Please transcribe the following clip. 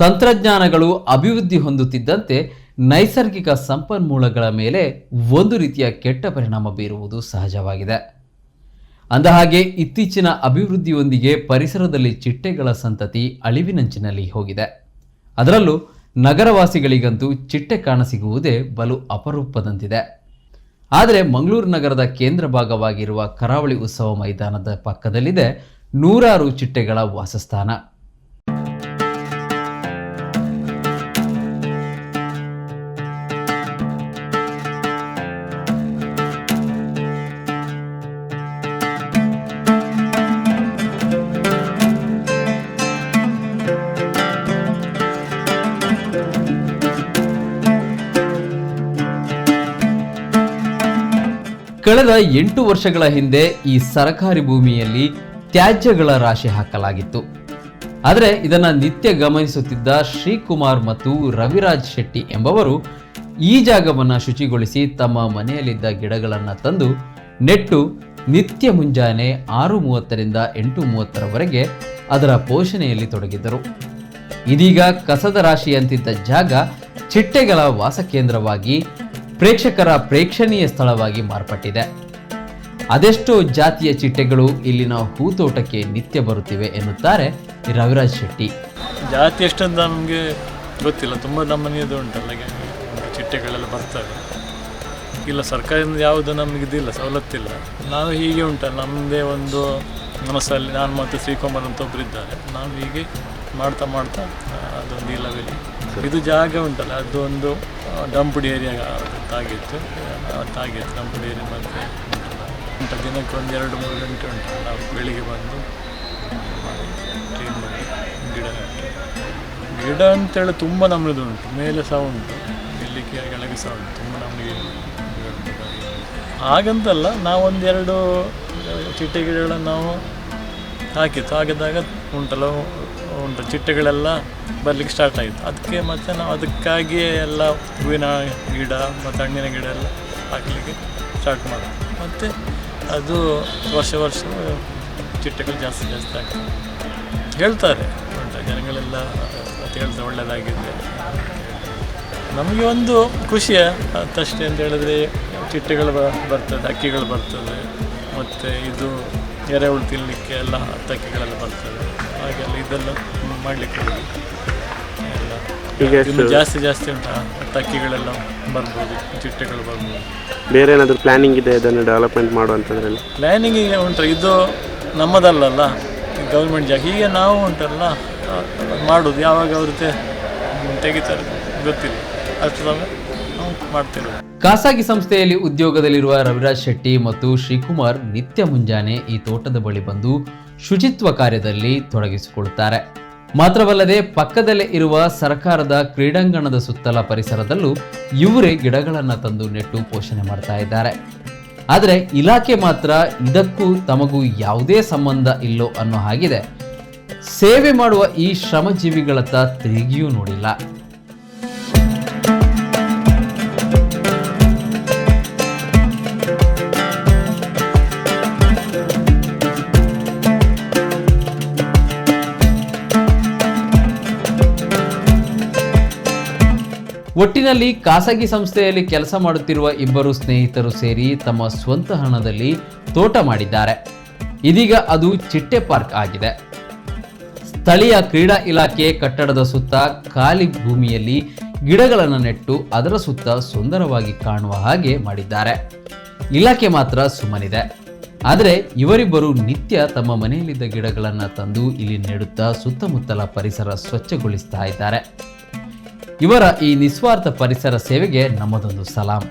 ತಂತ್ರಜ್ಞಾನಗಳು ಅಭಿವೃದ್ಧಿ ಹೊಂದುತ್ತಿದ್ದಂತೆ ನೈಸರ್ಗಿಕ ಸಂಪನ್ಮೂಲಗಳ ಮೇಲೆ ಒಂದು ರೀತಿಯ ಕೆಟ್ಟ ಪರಿಣಾಮ ಬೀರುವುದು ಸಹಜವಾಗಿದೆ. ಅಂದಹಾಗೆ, ಇತ್ತೀಚಿನ ಅಭಿವೃದ್ಧಿಯೊಂದಿಗೆ ಪರಿಸರದಲ್ಲಿ ಚಿಟ್ಟೆಗಳ ಸಂತತಿ ಅಳಿವಿನಂಚಿನಲ್ಲಿ ಹೋಗಿದೆ. ಅದರಲ್ಲೂ ನಗರವಾಸಿಗಳಿಗಂತೂ ಚಿಟ್ಟೆ ಕಾಣಸಿಗುವುದೇ ಬಲು ಅಪರೂಪದಂತಿದೆ. ಆದರೆ ಮಂಗಳೂರು ನಗರದ ಕೇಂದ್ರ ಭಾಗವಾಗಿರುವ ಕರಾವಳಿ ಉತ್ಸವ ಮೈದಾನದ ಪಕ್ಕದಲ್ಲಿದೆ ನೂರಾರು ಚಿಟ್ಟೆಗಳ ವಾಸಸ್ಥಾನ. ಕಳೆದ ಎಂಟು ವರ್ಷಗಳ ಹಿಂದೆ ಈ ಸರಕಾರಿ ಭೂಮಿಯಲ್ಲಿ ತ್ಯಾಜ್ಯಗಳ ರಾಶಿ ಹಾಕಲಾಗಿತ್ತು. ಆದರೆ ಇದನ್ನ ನಿತ್ಯ ಗಮನಿಸುತ್ತಿದ್ದ ಶ್ರೀಕುಮಾರ್ ಮತ್ತು ರವಿರಾಜ್ ಶೆಟ್ಟಿ ಎಂಬವರು ಈ ಜಾಗವನ್ನು ಶುಚಿಗೊಳಿಸಿ ತಮ್ಮ ಮನೆಯಲ್ಲಿದ್ದ ಗಿಡಗಳನ್ನು ತಂದು ನೆಟ್ಟು ನಿತ್ಯ ಮುಂಜಾನೆ ಆರು ಮೂವತ್ತರಿಂದ ಎಂಟು ಮೂವತ್ತರವರೆಗೆ ಅದರ ಪೋಷಣೆಯಲ್ಲಿ ತೊಡಗಿದ್ದರು. ಇದೀಗ ಕಸದ ರಾಶಿಯಂತಿದ್ದ ಜಾಗ ಚಿಟ್ಟೆಗಳ ವಾಸಕೇಂದ್ರವಾಗಿ ಪ್ರೇಕ್ಷಕರ ಪ್ರೇಕ್ಷಣೀಯ ಸ್ಥಳವಾಗಿ ಮಾರ್ಪಟ್ಟಿದೆ. ಅದೆಷ್ಟೋ ಜಾತಿಯ ಚಿಟ್ಟೆಗಳು ಇಲ್ಲಿನ ಹೂತೋಟಕ್ಕೆ ನಿತ್ಯ ಬರುತ್ತಿವೆ ಎನ್ನುತ್ತಾರೆ ರವಿರಾಜ್ ಶೆಟ್ಟಿ. ಜಾತಿ ಎಷ್ಟಂತ ನಮಗೆ ಗೊತ್ತಿಲ್ಲ. ತುಂಬ ನಮ್ಮನೆಯದು ಉಂಟಲ್ಲ ಚಿಟ್ಟೆಗಳೆಲ್ಲ ಬರ್ತವೆ. ಇಲ್ಲ, ಸರ್ಕಾರದಿಂದ ಯಾವುದು ನಮಗೆ ಇದಿಲ್ಲ ಸವಲತ್ತಿಲ್ಲ ನಾವು ಹೀಗೆ ಉಂಟಲ್ಲ ನಮ್ಮದೇ ಒಂದು ಮನಸ್ಸಲ್ಲಿ ನಾನು ಮತ್ತು ಶ್ರೀಕುಮಾರ್ ಅಂತ ಒಬ್ಬರು ಇದ್ದಾರೆ. ನಾವು ಹೀಗೆ ಮಾಡ್ತಾ ಮಾಡ್ತಾ ಅದೊಂದು ಇಲ್ಲವೇ. ಇದು ಜಾಗ ಉಂಟಲ್ಲ, ಅದೊಂದು ಡಂಪುಡಿ ಏರಿಯಾ ತಾಗಿತ್ತು ಆ, ನಮ್ಮ ಡೈರಿ ಮತ್ತೆ ಉಂಟಲ್ಲ ದಿನಕ್ಕೆ ಒಂದು ಎರಡು ಮೂರು ಗಂಟೆ ಉಂಟು. ನಾವು ಬೆಳಿಗ್ಗೆ ಬಂದು ಗಿಡ ಗಿಡ ಅಂತೇಳಿ ತುಂಬ ನಮ್ಮದು ಉಂಟು. ಮೇಲೆ ಸಹ ಉಂಟು. ಇಲ್ಲಿ ಕೆಳಗೆ ಸಹ ಉಂಟು. ತುಂಬ ನಮಗೆ. ಹಾಗಂತಲ್ಲ ನಾವೊಂದೆರಡು ಚಿಟ್ಟೆ ಗಿಡಗಳನ್ನು ನಾವು ಹಾಕಿತ್ತು ಹಾಕಿದಾಗ ಉಂಟಲ್ಲ ಉಂಟು ಚಿಟ್ಟೆಗಳೆಲ್ಲ ಬರಲಿಕ್ಕೆ ಸ್ಟಾರ್ಟ್ ಆಯಿತು ಅದಕ್ಕೆ ಮತ್ತೆ ನಾವು ಅದಕ್ಕಾಗಿಯೇ ಎಲ್ಲ ಹೂವಿನ ಗಿಡ ಮತ್ತು ಹಣ್ಣಿನ ಗಿಡ ಎಲ್ಲ ಹಾಕಲಿಕ್ಕೆ ಸ್ಟಾರ್ಟ್ ಮಾಡೋದು ಮತ್ತು ಅದು ವರ್ಷ ವರ್ಷ ಚಿಟ್ಟೆಗಳು ಜಾಸ್ತಿ ಜಾಸ್ತಿ ಆಗ್ತದೆ ಹೇಳ್ತಾರೆ ಉಂಟ ಜನಗಳೆಲ್ಲ ಅದು ಹೇಳ್ತಾರೆ ಒಳ್ಳೆಯದಾಗಿದೆ ನಮಗೆ ಒಂದು ಖುಷಿಯ ತಷ್ಟೇ ಅಂತ ಹೇಳಿದ್ರೆ ಚಿಟ್ಟೆಗಳು ಬರ್ತದೆ, ಅಕ್ಕಿಗಳು ಬರ್ತದೆ, ಮತ್ತು ಇದು ಎರೆಹುಳು ತಿನ್ನಲಿಕ್ಕೆ ಎಲ್ಲ ಹತ್ತಕ್ಕಿಗಳೆಲ್ಲ ಬರ್ತದೆ. ಹಾಗೆಲ್ಲ ಇದೆಲ್ಲ ಮಾಡಲಿಕ್ಕೆ ಎಲ್ಲ ಈಗ ಇನ್ನು ಜಾಸ್ತಿ ಜಾಸ್ತಿ ಉಂಟಾ. ಹತ್ತಕ್ಕಿಗಳೆಲ್ಲ ಬರ್ಬೋದು ಚಿಟ್ಟೆಗಳು ಬರ್ಬೋದು. ಬೇರೆ ಏನಾದರೂ ಪ್ಲಾನಿಂಗ್ ಇದೆ ಅದನ್ನು ಡೆವಲಪ್ಮೆಂಟ್ ಮಾಡುವಂಥದ್ರಲ್ಲಿ ಪ್ಲ್ಯಾನಿಂಗ್ ಈಗ ಉಂಟು. ಇದು ನಮ್ಮದಲ್ಲಲ್ಲ ಗೌರ್ಮೆಂಟ್ ಜಾಗ ಹೀಗೆ ನಾವು ಉಂಟಲ್ಲ ಮಾಡೋದು. ಯಾವಾಗ ಅವರು ತೆ ತೆಗಿತಾರೆ. ಗೊತ್ತಿಲ್ಲ. ಅಷ್ಟು ಸಮಯ ನಾವು ಮಾಡ್ತಿರೋದು. ಖಾಸಗಿ ಸಂಸ್ಥೆಯಲ್ಲಿ ಉದ್ಯೋಗದಲ್ಲಿರುವ ರವಿರಾಜ್ ಶೆಟ್ಟಿ ಮತ್ತು ಶ್ರೀಕುಮಾರ್ ನಿತ್ಯ ಮುಂಜಾನೆ ಈ ತೋಟದ ಬಳಿ ಬಂದು ಶುಚಿತ್ವ ಕಾರ್ಯದಲ್ಲಿ ತೊಡಗಿಸಿಕೊಳ್ಳುತ್ತಾರೆ. ಮಾತ್ರವಲ್ಲದೆ ಪಕ್ಕದಲ್ಲೇ ಇರುವ ಸರ್ಕಾರದ ಕ್ರೀಡಾಂಗಣದ ಸುತ್ತಲ ಪರಿಸರದಲ್ಲೂ ಇವರೇ ಗಿಡಗಳನ್ನು ತಂದು ನೆಟ್ಟು ಪೋಷಣೆ ಮಾಡ್ತಾ ಇದ್ದಾರೆ. ಆದರೆ ಇಲಾಖೆ ಮಾತ್ರ ಇದಕ್ಕೂ ತಮಗೂ ಯಾವುದೇ ಸಂಬಂಧ ಇಲ್ಲೋ ಅನ್ನೋ ಹಾಗಿದೆ. ಸೇವೆ ಮಾಡುವ ಈ ಶ್ರಮಜೀವಿಗಳತ್ತ ತಿರುಗಿಯೂ ನೋಡಿಲ್ಲ. ಒಟ್ಟಿನಲ್ಲಿ ಖಾಸಗಿ ಸಂಸ್ಥೆಯಲ್ಲಿ ಕೆಲಸ ಮಾಡುತ್ತಿರುವ ಇಬ್ಬರು ಸ್ನೇಹಿತರು ಸೇರಿ ತಮ್ಮ ಸ್ವಂತ ಹಣದಲ್ಲಿ ತೋಟ ಮಾಡಿದ್ದಾರೆ. ಇದೀಗ ಅದು ಚಿಟ್ಟೆ ಪಾರ್ಕ್ ಆಗಿದೆ. ಸ್ಥಳೀಯ ಕ್ರೀಡಾ ಇಲಾಖೆ ಕಟ್ಟಡದ ಸುತ್ತ ಖಾಲಿ ಭೂಮಿಯಲ್ಲಿ ಗಿಡಗಳನ್ನು ನೆಟ್ಟು ಅದರ ಸುತ್ತ ಸುಂದರವಾಗಿ ಕಾಣುವ ಹಾಗೆ ಮಾಡಿದ್ದಾರೆ. ಇಲಾಖೆ ಮಾತ್ರ ಸುಮ್ಮನಿದೆ. ಆದರೆ ಇವರಿಬ್ಬರು ನಿತ್ಯ ತಮ್ಮ ಮನೆಯಲ್ಲಿದ್ದ ಗಿಡಗಳನ್ನು ತಂದು ಇಲ್ಲಿ ನೆಡುತ್ತಾ ಸುತ್ತಮುತ್ತಲ ಪರಿಸರ ಸ್ವಚ್ಛಗೊಳಿಸ್ತಾ ಇದ್ದಾರೆ. ಇವರ ಈ ನಿಸ್ವಾರ್ಥ ಪರಿಸರ ಸೇವೆಗೆ ನಮ್ಮದೊಂದು ಸಲಾಂ.